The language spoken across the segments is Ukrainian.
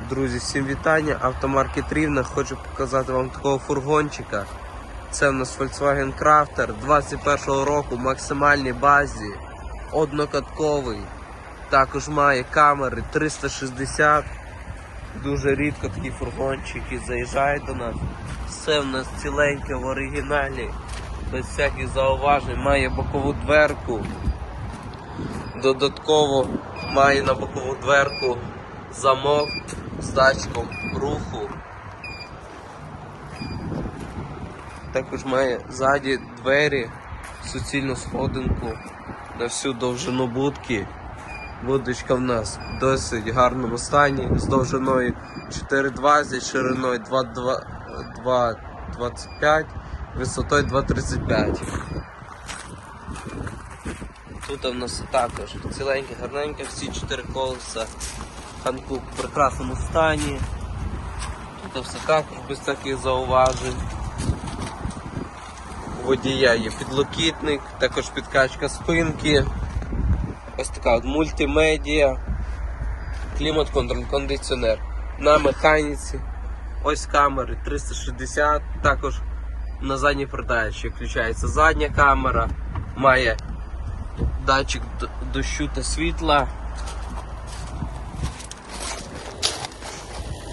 Друзі, всім вітання. Автомаркет Рівна. Хочу показати вам такого фургончика. Це в нас Volkswagen Crafter 21-го року, максимальній базі, однокатковий. Також має камери 360. Дуже рідко такі фургончики заїжджають до нас. Все в нас ціленьке в оригіналі, без всяких зауважень, має бокову дверку. Додатково має на бокову дверку замок з датчиком руху. Також має ззаді двері, суцільну сходинку на всю довжину будки. Будочка в нас в досить гарному стані з довжиною 4,20, шириною 2,25, висотою 2,35. Тут у нас також ціленьке, гарненьке, всі чотири колеса. Ханкук в прекрасному стані. Тут все також без таких зауважень. У водія є підлокітник, також підкачка спинки. Ось така от мультимедіа, клімат-контроль, кондиціонер на механіці. Ось камери 360, також на задній передачі включається задня камера, має датчик дощу та світла.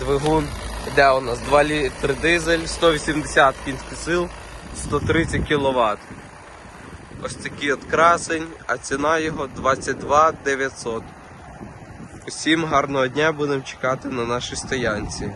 Двигун Де у нас 2 літри дизель, 180 кінських сил, 130 кВт. Ось такий от красень, а ціна його 22 900. Усім гарного дня будемо чекати на нашій стоянці.